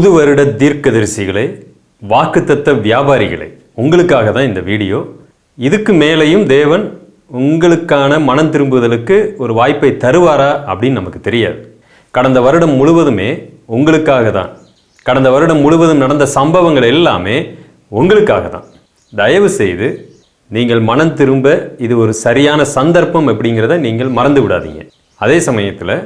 புது வருட தீர்க்கதரிசிகளை வாக்குத்தத்த வியாபாரிகளை உங்களுக்காக தான் இந்த வீடியோ. இதுக்கு மேலேயும் தேவன் உங்களுக்கான மனம் திரும்புதலுக்கு ஒரு வாய்ப்பை தருவாரா அப்படின்னு நமக்கு தெரியாது. கடந்த வருடம் முழுவதுமே உங்களுக்காக தான். கடந்த வருடம் முழுவதும் நடந்த சம்பவங்கள் எல்லாமே உங்களுக்காக தான். தயவு செய்து நீங்கள் மனம் திரும்ப இது ஒரு சரியான சந்தர்ப்பம் அப்படிங்கிறத நீங்கள் மறந்து விடாதீங்க. அதே சமயத்தில்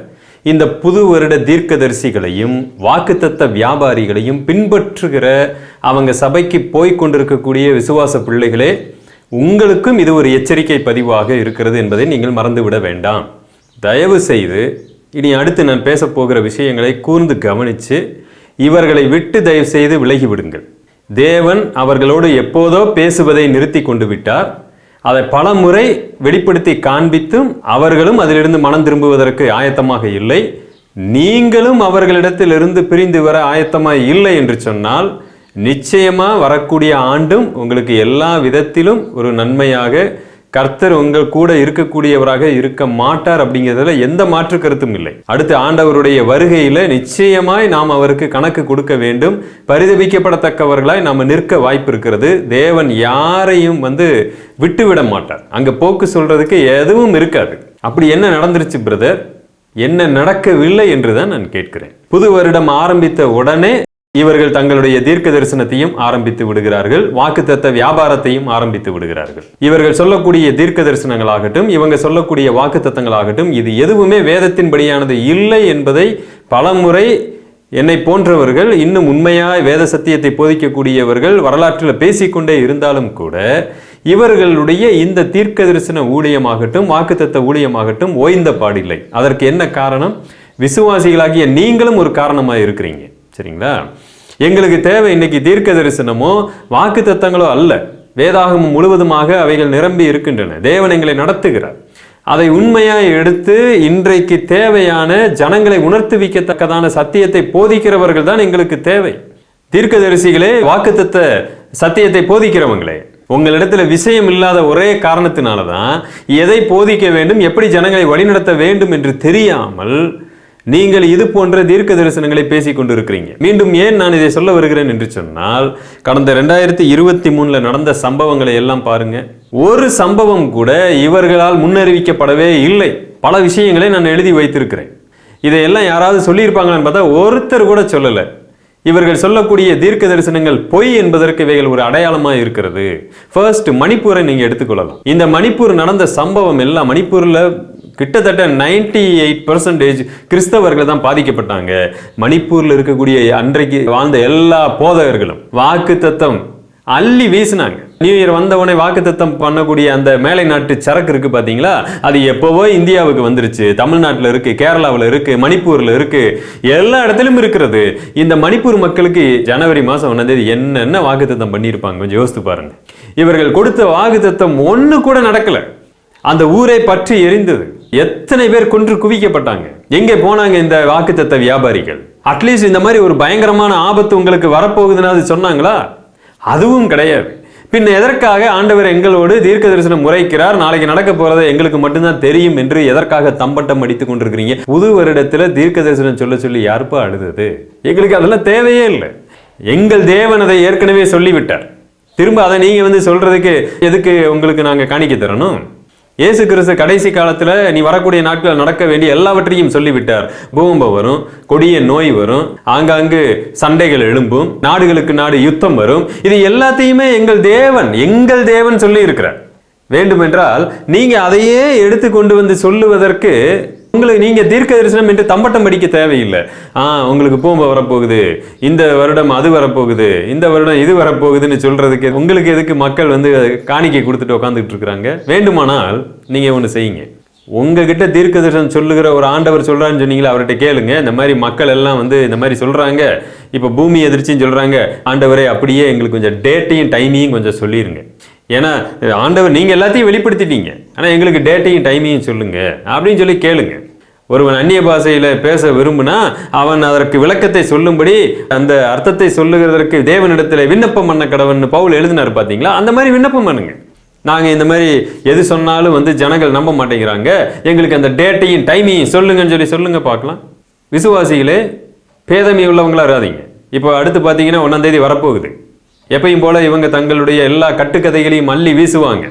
இந்த புது வருட தீர்க்கதரிசிகளையும் வாக்குத்தத்த வியாபாரிகளையும் பின்பற்றுகிற அவங்க சபைக்கு போய் கொண்டிருக்கக்கூடிய விசுவாச பிள்ளைகளே உங்களுக்கும் இது ஒரு எச்சரிக்கை பதிவாக இருக்கிறது என்பதை நீங்கள் மறந்துவிட வேண்டாம். தயவு செய்து இனி அடுத்து நான் பேசப்போகிற விஷயங்களை கூர்ந்து கவனித்து இவர்களை விட்டு தயவு செய்து விலகி விடுங்கள். தேவன் அவர்களோடு எப்போதோ பேசுவதை நிறுத்தி கொண்டு விட்டார். அதை பல முறை வெளிப்படுத்தி காண்பித்தும் அவர்களும் அதிலிருந்து மனம் திரும்புவதற்கு ஆயத்தமாக இல்லை. நீங்களும் அவர்களிடத்திலிருந்து பிரிந்து வர ஆயத்தமாக இல்லை என்று சொன்னால் நிச்சயமாக வரக்கூடிய ஆண்டும் உங்களுக்கு எல்லா விதத்திலும் ஒரு நன்மையாக கர்த்தர் உங்கள் கூட இருக்கக்கூடியவராக இருக்க மாட்டார் அப்படிங்கிறதுல எந்த மாற்று கருத்தும் இல்லை. அடுத்து ஆண்டவருடைய வருகையில நிச்சயமாய் நாம் அவருக்கு கணக்கு கொடுக்க வேண்டும். பரிதபிக்கப்படத்தக்கவர்களாய் நாம் நிற்க வாய்ப்பு இருக்கிறது தேவன் யாரையும் வந்து விட்டுவிட மாட்டார். அங்க போக்கு சொல்றதுக்கு எதுவும் இருக்காது. அப்படி என்ன நடந்துருச்சு பிரதர்? என்ன நடக்கவில்லை என்றுதான் நான் கேட்கிறேன். புது வருடம் ஆரம்பித்த உடனே இவர்கள் தங்களுடைய தீர்க்க தரிசனத்தையும் ஆரம்பித்து விடுகிறார்கள். வாக்குத்தத்த வியாபாரத்தையும் ஆரம்பித்து விடுகிறார்கள். இவர்கள் சொல்லக்கூடிய தீர்க்க தரிசனங்களாகட்டும் இவங்க சொல்லக்கூடிய வாக்குத்தத்தங்களாகட்டும் இது எதுவுமே வேதத்தின்படியானது இல்லை என்பதை பலமுறை என்னை போன்றவர்கள் இன்னும் உண்மையாய் வேத சத்தியத்தை போதிக்கக்கூடியவர்கள் வரலாற்றில் பேசிக்கொண்டே இருந்தாலும் கூட இவர்களுடைய இந்த தீர்க்க தரிசன ஊழியமாகட்டும் வாக்குத்தத்த ஊழியமாகட்டும் ஓய்ந்த பாடில்லை. அதற்கு என்ன காரணம்? விசுவாசிகளாகிய நீங்களும் ஒரு காரணமாக இருக்கிறீங்க சரிங்களா? எங்களுக்கு தேவை இன்னைக்கு தீர்க்க தரிசனமோ வாக்கு தத்தங்களோ அல்ல. வேதாகமம் முழுவதுமாக அவைகள் நிரம்பி இருக்கின்றன. தேவன் எங்களை நடத்துகிறார். அதை உண்மையாய் எடுத்து இன்றைக்கு தேவையான ஜனங்களை உணர்த்துவிக்கத்தக்கதான சத்தியத்தை போதிக்கிறவர்கள் தான் எங்களுக்கு தேவை. தீர்க்கதரிசிகளே வாக்குத்தத்த சத்தியத்தை போதிக்கிறவங்களே உங்களிடத்துல விஷயம் இல்லாத ஒரே காரணத்தினால தான் எதை போதிக்க வேண்டும் எப்படி ஜனங்களை வழிநடத்த வேண்டும் என்று தெரியாமல் நீங்கள் இது போன்ற தீர்க்க தரிசனங்களை பேசிக் கொண்டிருக்கிறீங்க. மீண்டும் ஏன் நான் இதை சொல்ல வருகிறேன் என்று சொன்னால் கடந்த ரெண்டாயிரத்தி இருபத்தி மூணில் நடந்த சம்பவங்களை எல்லாம் பாருங்க. ஒரு சம்பவம் கூட இவர்களால் முன்னறிவிக்கப்படவே இல்லை. பல விஷயங்களை நான் எழுதி வைத்திருக்கிறேன். இதையெல்லாம் யாராவது சொல்லியிருப்பாங்களான்னு பார்த்தா ஒருத்தர் கூட சொல்லலை. இவர்கள் சொல்லக்கூடிய தீர்க்க தரிசனங்கள் பொய் என்பதற்கு இவைகள் ஒரு அடையாளமாக இருக்கிறது. ஃபர்ஸ்ட் மணிப்பூரை நீங்கள் எடுத்துக்கொள்ளலாம் இந்த மணிப்பூர் நடந்த சம்பவம் எல்லாம் மணிப்பூரில் கிட்டத்தட்ட நைன்டி எயிட் பர்சன்டேஜ் கிறிஸ்தவர்கள் தான் பாதிக்கப்பட்டாங்க. மணிப்பூரில் இருக்கக்கூடிய அன்றைக்கு வாழ்ந்த எல்லா போதகர்களும் வாக்கு தத்தம் அள்ளி வீசினாங்க. நியூ இயர் வந்தவொடனே வாக்குத்தத்தம் பண்ணக்கூடிய அந்த மேலை நாட்டு சரக்கு இருக்கு பாத்தீங்களா? அது எப்போவோ இந்தியாவுக்கு வந்துருச்சு. தமிழ்நாட்டில் இருக்கு கேரளாவில் இருக்கு மணிப்பூர்ல இருக்கு. எல்லா இடத்துலயும் இருக்கிறது. இந்த மணிப்பூர் மக்களுக்கு ஜனவரி மாசம் ஒன்றாந்தேதி என்னென்ன வாக்குத்தத்தம் பண்ணியிருப்பாங்க கொஞ்சம் யோசித்து பாருங்க. இவர்கள் கொடுத்த வாக்குத்தத்தம் ஒன்று கூட நடக்கல. அந்த ஊரை பற்றி எரிந்தது. எத்தனை பேர் கொன்று குவிக்கப்பட்டாங்க? எங்கே போனாங்க இந்த வாக்குத்தத்த வியாபாரிகள்? அட்லீஸ்ட் இந்த மாதிரி ஒரு பயங்கரமான ஆபத்து உங்களுக்கு வரப்போகுதுன்னு அது சொன்னாங்களா? அதுவும் கிடையாது. பின் எதற்காக ஆண்டவர் எங்களோடு தீர்க்க தரிசனம் முறைக்கிறார் நாளைக்கு நடக்க போறதை எங்களுக்கு மட்டும்தான் தெரியும் என்று எதற்காக தம்பட்டம் அடித்துக் கொண்டிருக்கிறீங்க? புது வருடத்துல தீர்க்க தரிசனம் சொல்ல சொல்லி யாருப்பா அழுதது? எங்களுக்கு அதெல்லாம் தேவையே இல்லை. எங்கள் தேவன் அதை ஏற்கனவே சொல்லிவிட்டார். திரும்ப அதை நீங்க வந்து சொல்றதுக்கு எதுக்கு உங்களுக்கு நாங்க காணிக்க தரணும்? இயேசு கிறிஸ்து கடைசி காலத்தில் நீ வரக்கூடிய நாட்களில் நடக்க வேண்டிய எல்லாவற்றையும் சொல்லிவிட்டார். பூகம்பம் வரும் கொடிய நோய் வரும் ஆங்காங்கு சண்டைகள் எழும்பும் நாடுகளுக்கு நாடு யுத்தம் வரும். இது எல்லாத்தையுமே எங்கள் தேவன் எங்கள் தேவன் சொல்லி இருக்கிறார் வேண்டுமென்றால் நீங்க அதையே எடுத்து கொண்டு வந்து சொல்லுவதற்கு உங்களுக்கு நீங்க தீர்க்க தரிசனம் என்று தம்பட்டம் அடிக்க தேவையில்லை. ஆ உங்களுக்கு பூம்பை வரப்போகுது. இந்த வருடம் அது வரப்போகுது. இந்த வருடம் இது வரப்போகுதுன்னு சொல்றதுக்கு உங்களுக்கு எதுக்கு மக்கள் வந்து காணிக்கை கொடுத்துட்டு உட்காந்துட்டு இருக்கிறாங்க? வேண்டுமானால் நீங்க ஒன்று செய்யுங்க. உங்ககிட்ட தீர்க்க தரிசனம் சொல்லுகிற ஒரு ஆண்டவர் சொல்றான்னு சொன்னீங்களா அவர்கிட்ட கேளுங்க. இந்த மாதிரி மக்கள் எல்லாம் வந்து இந்த மாதிரி சொல்றாங்க. இப்போ பூமி எதிர்ச்சின்னு சொல்றாங்க. ஆண்டவரே அப்படியே எங்களுக்கு கொஞ்சம் டேட்டையும் டைமையும் கொஞ்சம் சொல்லிருங்க. ஏன்னா ஆண்டவர் நீங்க எல்லாத்தையும் வெளிப்படுத்திட்டீங்க. ஆனா எங்களுக்கு டேட்டையும் டைமையும் சொல்லுங்க. அப்படின்னு சொல்லி கேளுங்க. ஒருவன் அந்நிய பாஷையில் பேச விரும்புனா அவன் அதற்கு விளக்கத்தை சொல்லும்படி அந்த அர்த்தத்தை சொல்லுகிறதற்கு தேவனிடத்தில் விண்ணப்பம் பண்ண கடவன் பவுல் எழுதினார் பார்த்தீங்களா அந்த மாதிரி விண்ணப்பம் பண்ணுங்க. நாங்கள் இந்த மாதிரி எது சொன்னாலும் வந்து ஜனங்கள் நம்ப மாட்டேங்கிறாங்க. எங்களுக்கு அந்த டேட்டையும் டைமையும் சொல்லுங்கன்னு சொல்லி சொல்லுங்க பார்க்கலாம். விசுவாசிகளே பேதமை உள்ளவங்களா இராதீங்க. இப்போ அடுத்து பார்த்தீங்கன்னா ஒன்றாம் தேதி வரப்போகுது. எப்பயும் போல இவங்க தங்களுடைய எல்லா கட்டுக்கதைகளையும் அள்ளி வீசுவாங்க.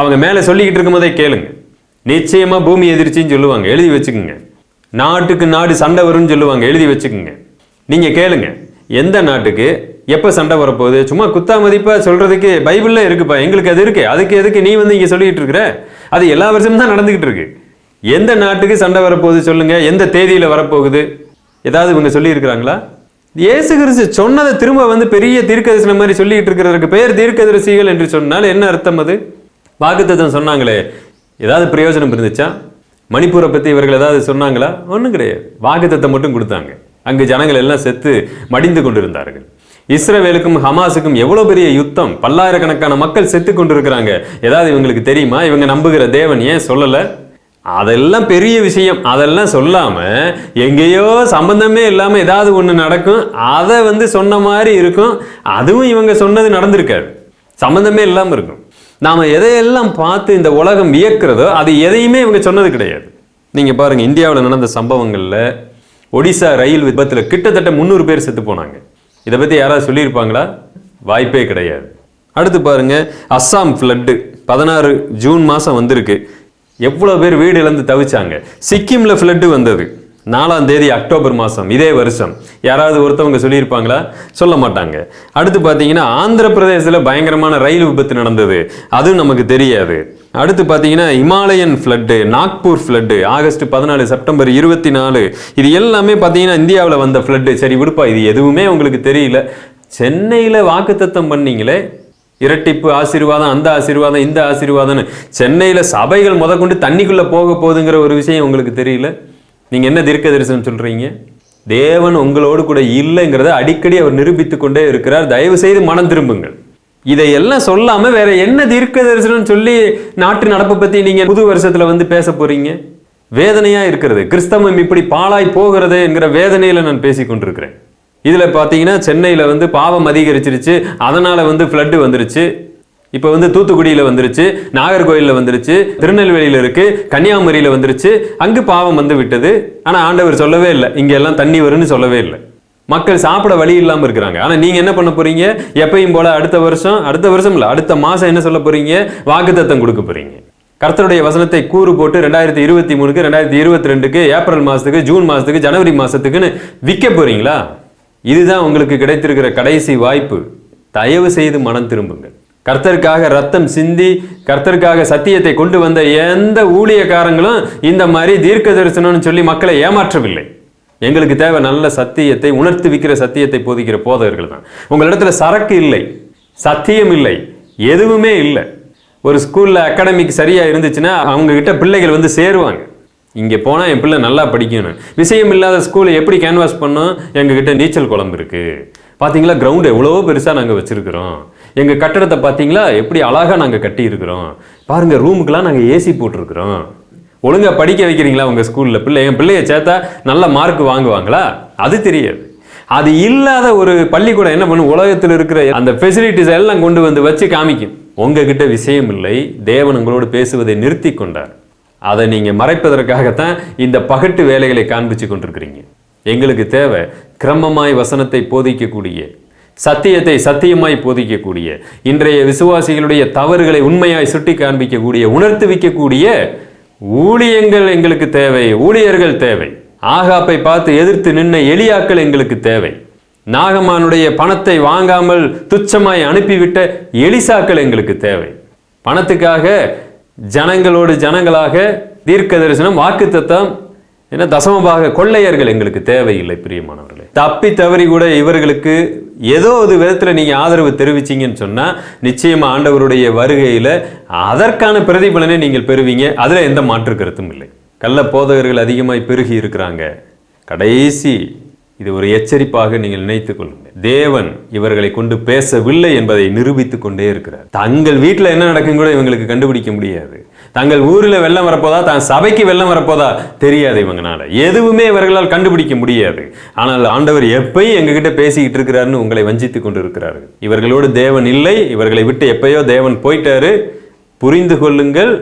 அவங்க மேலே சொல்லிக்கிட்டு இருக்கும்போதே கேளுங்க. நிச்சயமாக பூமி எதிர்ச்சின்னு சொல்லுவாங்க. எழுதி வச்சுக்கோங்க. நாட்டுக்கு நாடு சண்டை வரும்னு சொல்லுவாங்க. எழுதி வச்சுக்கோங்க. நீங்கள் கேளுங்க. எந்த நாட்டுக்கு எப்போ சண்டை வரப்போகுது? சும்மா குத்தா மதிப்பாக சொல்கிறதுக்கு பைபிளில் இருக்குப்பா. எங்களுக்கு அது இருக்கு. அதுக்கு எதுக்கு நீ வந்து இங்கே சொல்லிக்கிட்டு இருக்கிற? அது எல்லா வருஷமும் தான் நடந்துக்கிட்டு இருக்கு. எந்த நாட்டுக்கு சண்டை வரப்போகுது சொல்லுங்கள் எந்த தேதியில் வரப்போகுது? ஏதாவது இவங்க சொல்லியிருக்கிறாங்களா? இயேசு கிறிஸ்து சொன்னதை திரும்ப வந்து பெரிய தீர்க்கதரிசனம் மாதிரி சொல்லிக்கிட்டு இருக்கிறதுக்கு பெயர் தீர்க்கதரிசிகள் என்று சொன்னால் என்ன அர்த்தம் அது? வாக்குத்தத்தம் சொன்னாங்களே. ஏதாவது பிரயோஜனம் இருந்துச்சா? மணிப்பூரை பற்றி இவர்கள் ஏதாவது சொன்னாங்களா? ஒன்றும் கிடையாது. வாக்குத்தத்தம் மட்டும் கொடுத்தாங்க. அங்கு ஜனங்கள் எல்லாம் செத்து மடிந்து கொண்டிருந்தார்கள். இஸ்ரவேலுக்கும் ஹமாஸுக்கும் எவ்வளோ பெரிய யுத்தம்? பல்லாயிரக்கணக்கான மக்கள் செத்து கொண்டிருக்கிறாங்க. ஏதாவது இவங்களுக்கு தெரியுமா? இவங்க நம்புகிற தேவன் ஏன் சொல்லலை? அதெல்லாம் பெரிய விஷயம். அதெல்லாம் சொல்லாமல் எங்கேயோ சம்பந்தமே இல்லாமல் ஏதாவது ஒன்று நடக்கும். அதை வந்து சொன்ன மாதிரி இருக்கும். அதுவும் இவங்க சொன்னது நடந்திருக்காது. சம்மந்தமே இல்லாமல் இருக்கும். நாம் எதையெல்லாம் பார்த்து இந்த உலகம் வியக்கிறதோ அது எதையுமே இவங்க சொன்னது கிடையாது. நீங்கள் பாருங்கள் இந்தியாவில் நடந்த சம்பவங்களில் ஒடிசா ரயில் விபத்தில் கிட்டத்தட்ட முந்நூறு பேர் செத்து போனாங்க. இதை பற்றி யாராவது சொல்லியிருப்பாங்களா? வாய்ப்பே கிடையாது. அடுத்து பாருங்கள் அஸ்ஸாம் ஃப்ளட்டு பதினாறு ஜூன் மாதம் வந்திருக்கு. எவ்வளோ பேர் வீடு இழந்து தவிச்சாங்க. சிக்கிமில் ஃப்ளட்டு வந்தது. நாலாம் தேதி அக்டோபர் மாதம் இதே வருஷம். யாராவது ஒருத்தவங்க சொல்லியிருப்பாங்களா? சொல்ல மாட்டாங்க. அடுத்து பார்த்தீங்கன்னா ஆந்திர பிரதேசத்தில் பயங்கரமான ரயில் விபத்து நடந்தது. அதுவும் நமக்கு தெரியாது. அடுத்து பார்த்தீங்கன்னா Himalayan flood Nagpur flood August பதினாலு செப்டம்பர் இருபத்தி நாலு இது எல்லாமே பார்த்தீங்கன்னா இந்தியாவில் வந்த ஃப்ளட்டு சரி விடுப்பா இது எதுவுமே உங்களுக்கு தெரியல. சென்னையில் வாக்குத்தத்தம் பண்ணீங்களே? இரட்டிப்பு ஆசீர்வாதம் அந்த ஆசீர்வாதம் இந்த ஆசீர்வாதம்னு. சென்னையில் சபைகள் முதற்கொண்டு தண்ணிக்குள்ளே போக போகுதுங்கிற ஒரு விஷயம் உங்களுக்கு தெரியல? நீங்கள் என்ன தீர்க்க தரிசனம் சொல்கிறீங்க தேவன் உங்களோடு கூட இல்லைங்கிறத அடிக்கடி அவர் நிரூபித்து கொண்டே இருக்கிறார். தயவு செய்து மனம் திரும்புங்கள். இதையெல்லாம் சொல்லாமல் வேற என்ன தீர்க்க தரிசனம் சொல்லி நாட்டு நடப்பை பற்றி நீங்கள் புது வருஷத்தில் வந்து பேச போகிறீங்க வேதனையாக இருக்கிறது. கிறிஸ்தவம் இப்படி பாழாய் போகிறது என்கிற வேதனையில் நான் பேசிக்கொண்டிருக்கிறேன் கொண்டிருக்கிறேன். பார்த்தீங்கன்னா சென்னையில் வந்து பாவம் அதிகரிச்சிருச்சு. அதனால் வந்து ஃப்ளட்டு வந்துருச்சு. இப்போ வந்து தூத்துக்குடியில் வந்துருச்சு நாகர்கோயிலில் வந்துருச்சு திருநெல்வேலியில் இருக்குது கன்னியாகுமரியில் வந்துருச்சு அங்கு பாவம் வந்து விட்டது. ஆனால் ஆண்டவர் சொல்லவே இல்லை. இங்கே எல்லாம் தண்ணி வரும்னு சொல்லவே இல்லை. மக்கள் சாப்பிட வழி இல்லாமல் இருக்கிறாங்க. ஆனால் நீங்கள் என்ன பண்ண போகிறீங்க எப்பயும் போல் அடுத்த வருஷம் அடுத்த வருஷம் இல்லை அடுத்த மாதம் என்ன சொல்ல போகிறீங்க வாக்குத்தத்தம் கொடுக்க போகிறீங்க கர்த்தருடைய வசனத்தை கூறு போட்டு ரெண்டாயிரத்தி இருபத்தி மூணுக்கு ரெண்டாயிரத்தி இருபத்தி ரெண்டுக்கு ஏப்ரல் மாதத்துக்கு ஜூன் மாதத்துக்கு ஜனவரி மாதத்துக்குன்னு விற்க போகிறீங்களா இதுதான் உங்களுக்கு கிடைத்திருக்கிற கடைசி வாய்ப்பு. தயவு செய்து மனம் திரும்புங்கள். கர்த்தருக்காக ரத்தம் சிந்தி கர்த்தருக்காக சத்தியத்தை கொண்டு வந்த எந்த ஊழியக்காரங்களும் இந்த மாதிரி தீர்க்க தரிசனம்னு சொல்லி மக்களை ஏமாற்றவில்லை. எங்களுக்கு தேவை நல்ல சத்தியத்தை உணர்த்து விற்கிற சத்தியத்தை போதிக்கிற போதகர்கள் தான். உங்களிடத்துல சரக்கு இல்லை சத்தியம் இல்லை எதுவுமே இல்லை. ஒரு ஸ்கூலில் அகாடமிக் சரியாக இருந்துச்சுன்னா அவங்கக்கிட்ட பிள்ளைகள் வந்து சேருவாங்க. இங்கே போனால் என் பிள்ளை நல்லா படிக்கணும். விஷயம் இல்லாத ஸ்கூலை எப்படி கேன்வாஸ் பண்ணோம்? எங்ககிட்ட நீச்சல் குழம்பு இருக்குது பார்த்தீங்களா கிரவுண்டு எவ்வளோ பெருசாக நாங்கள் வச்சுருக்குறோம். எங்கள் கட்டடத்தை பார்த்தீங்களா எப்படி அழகாக நாங்கள் கட்டியிருக்கிறோம். பாருங்கள் ரூமுக்கெலாம் நாங்கள் ஏசி போட்டிருக்கிறோம். ஒழுங்காக படிக்க வைக்கிறீங்களா உங்கள் ஸ்கூலில்? பிள்ளை என் பிள்ளைய சேர்த்தா நல்ல மார்க் வாங்குவாங்களா? அது தெரியாது. அது இல்லாத ஒரு பள்ளிக்கூடம் என்ன பண்ணும்? உலகத்தில் இருக்கிற அந்த ஃபெசிலிட்டிஸ் எல்லாம் கொண்டு வந்து வச்சு காமிக்கும். உங்ககிட்ட விஷயம் இல்லை. தேவன் உங்களோடு பேசுவதை நிறுத்தி கொண்டார். அதை நீங்கள் மறைப்பதற்காகத்தான் இந்த பகட்டு வேலைகளை காண்பிச்சு கொண்டிருக்கிறீங்க. எங்களுக்கு தேவை கிரமமாய் வசனத்தை போதிக்கக்கூடிய சத்தியத்தை சத்தியமாய் போதிக்கக்கூடிய இன்றைய விசுவாசிகளுடைய தவறுகளை உண்மையாய் சுட்டி காண்பிக்கக்கூடிய உணர்த்து வைக்கக்கூடிய ஊழியங்கள் எங்களுக்கு தேவை ஊழியர்கள் தேவை. ஆகாப்பை பார்த்து எதிர்த்து நின்ன எலியாக்கள் எங்களுக்கு தேவை. நாகமானுடைய பணத்தை வாங்காமல் துச்சமாய் அனுப்பிவிட்ட எலிசாக்கள் எங்களுக்கு தேவை. பணத்துக்காக ஜனங்களோடு ஜனங்களாக தீர்க்க தரிசனம் வாக்குத்தத்தம் என்ன தசமபாக கொள்ளையர்கள் எங்களுக்கு தேவையில்லை பிரியமானவர்களே. தப்பி தவறி கூட இவர்களுக்கு ஏதோ ஒரு விதத்தில் நீங்கள் ஆதரவு தெரிவிச்சீங்கன்னு சொன்னால் நிச்சயமாக ஆண்டவருடைய வருகையில் அதற்கான பிரதிபலனை நீங்கள் பெறுவீங்க. அதில் எந்த மாற்று கருத்தும் இல்லை. கள்ள போதகர்கள் அதிகமாய் பெருகி இருக்கிறாங்க. கடைசி இது ஒரு எச்சரிப்பாக நீங்கள் நினைத்துக் கொள்ளுங்கள். தேவன் இவர்களை கொண்டு பேசவில்லை என்பதை நிரூபித்துக் கொண்டே இருக்கிறார். தங்கள் வீட்டில் என்ன நடக்கும் கூட இவங்களுக்கு கண்டுபிடிக்க முடியாது. தங்கள் ஊரில் வெள்ளம் வரப்போதா? தான் சபைக்கு வெள்ளம் வரப்போதா? தெரியாது இவங்கனால. எதுவுமே இவர்களால் கண்டுபிடிக்க முடியாது. ஆனால் ஆண்டவர் எப்பயும் எங்ககிட்ட பேசிக்கிட்டு இருக்கிறாருன்னு உங்களை வஞ்சித்து கொண்டு இருக்கிறார்கள் இவர்களோடு தேவன் இல்லை. இவர்களை விட்டு எப்பயோ தேவன் போயிட்டாரு. புரிந்து கொள்ளுங்கள்.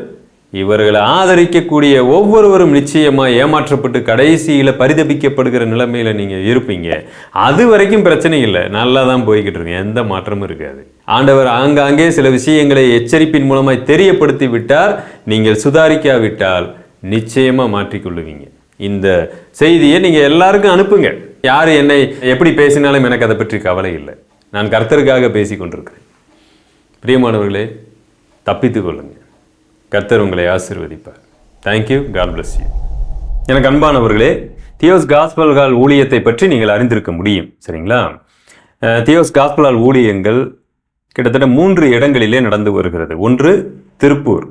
இவர்களை ஆதரிக்கக்கூடிய ஒவ்வொருவரும் நிச்சயமாக ஏமாற்றப்பட்டு கடைசியில் பரிதபிக்கப்படுகிற நிலைமையில் நீங்கள் இருப்பீங்க. அது வரைக்கும் பிரச்சனை இல்லை. நல்லா தான் போய்கிட்டு இருக்கு. எந்த மாற்றமும் இருக்காது. ஆண்டவர் ஆங்காங்கே சில விஷயங்களை எச்சரிப்பின் மூலமாய் தெரியப்படுத்தி விட்டார். நீங்கள் சுதாரிக்காவிட்டால் நிச்சயமாக மாற்றிக்கொள்ளுவீங்க இந்த செய்தியை நீங்கள் எல்லாருக்கும் அனுப்புங்க. யார் என்னை எப்படி பேசினாலும் எனக்கு அதை பற்றி கவலை இல்லை. நான் கர்த்தருக்காக பேசி கொண்டிருக்கிறேன். பிரியமானவர்களே தப்பித்து கொள்ளுங்கள் கர்த்தர் உங்களை ஆசீர்வதிப்பார். தேங்க்யூ காட் பிளஸ் யூ எனக்கு அன்பானவர்களே தியோஸ் காஸ்பல்கால் ஊழியத்தை பற்றி நீங்கள் அறிந்திருக்க முடியும் சரிங்களா? தியோஸ் காஸ்பலால் ஊழியங்கள் கிட்டத்தட்ட மூன்று இடங்களிலே நடந்து வருகிறது. ஒன்று திருப்பூர்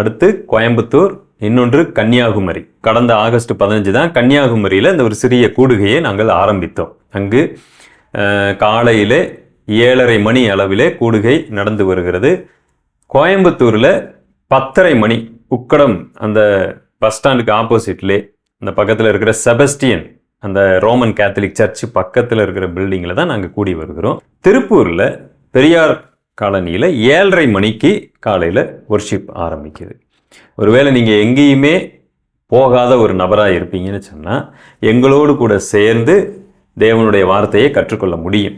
அடுத்து கோயம்புத்தூர் இன்னொன்று கன்னியாகுமரி. கடந்த ஆகஸ்ட் பதினஞ்சு தான் கன்னியாகுமரியில் இந்த ஒரு சிறிய கூடுகையை நாங்கள் ஆரம்பித்தோம். அங்கு காலையிலே ஏழரை மணி அளவிலே கூடுகை நடந்து வருகிறது. கோயம்புத்தூரில் பத்தரை மணி உக்கடம் அந்த பஸ் ஸ்டாண்டுக்கு ஆப்போசிட்லே அந்த பக்கத்தில் இருக்கிற செபஸ்டியன் அந்த ரோமன் கேத்தலிக் சர்ச் பக்கத்தில் இருக்கிற பில்டிங்கில் தான் நாங்கள் கூடி வருகிறோம். திருப்பூரில் பெரியார் காலனியில் ஏழரை மணிக்கு காலையில் ஒர்ஷிப் ஆரம்பிக்குது. ஒருவேளை நீங்கள் எங்கேயுமே போகாத ஒரு நபராக இருப்பீங்கன்னு சொன்னால் எங்களோடு கூட சேர்ந்து தேவனுடைய வார்த்தையை கற்றுக்கொள்ள முடியும்.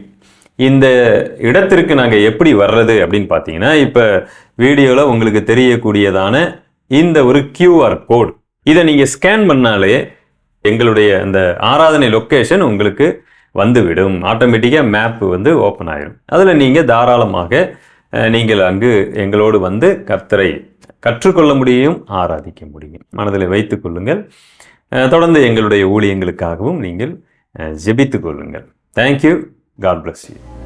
இந்த இடத்திற்கு நாங்கள் எப்படி வர்றது அப்படின்னு பார்த்தீங்கன்னா இப்போ வீடியோவில் உங்களுக்கு தெரியக்கூடியதான இந்த ஒரு கியூஆர் கோட் இதை நீங்கள் ஸ்கேன் பண்ணாலே எங்களுடைய அந்த ஆராதனை லொக்கேஷன் உங்களுக்கு வந்துவிடும். ஆட்டோமேட்டிக்காக மேப் வந்து ஓப்பன் ஆகிடும் அதில் நீங்கள் தாராளமாக நீங்கள் அங்கு எங்களோடு வந்து கர்த்தரை கற்றுக்கொள்ள முடியும் ஆராதிக்க முடியும். மனதில் வைத்து கொள்ளுங்கள். தொடர்ந்து எங்களுடைய ஊழியங்களுக்காகவும் நீங்கள் ஜெபித்து கொள்ளுங்கள். Thank you God bless you